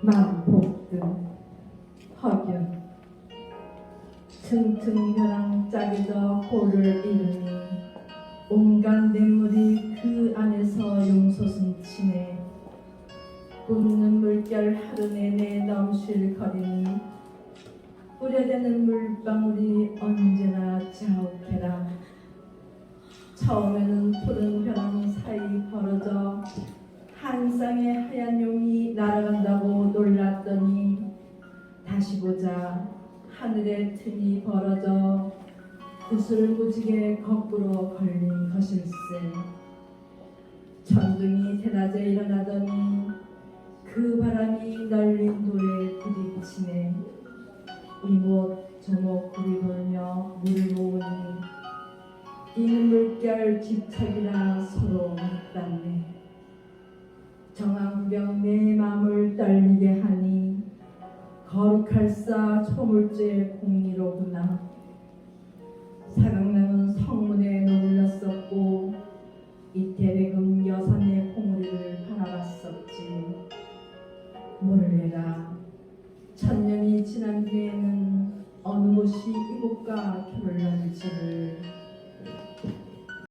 만복등 허균 층층 벼랑 짝에서 골을 이루니 온갖 냇물이 그 안에서 용솟음 치네 붓는 물결 하루 내내 넘실거리니 뿌려대는 물방울이 언제나 자욱해라. 처음에는 푸른 벼랑 사이 벌어져 한 쌍의 하얀 용이 놀랐더니 다시 보자 하늘에 틈이 벌어져 구슬 무지개 거꾸로 걸린 것일세. 천둥이 대낮에 일어나더니 그 바람이 널린 돌에 부딪히네. 이못 저못 돌며 물을 모으니 이는 물결 집착이라 서로 맞닿네. 정황병 내 마음을 떨리게 하니 거룩할사 초물죄 공리로구나. 사각남은 성문에 놀랐었고 이태백은 여산의 봉우리를 바라봤었지. 모를래라 천년이 지난 뒤에는 어느 곳이 이곳과 결을 날지를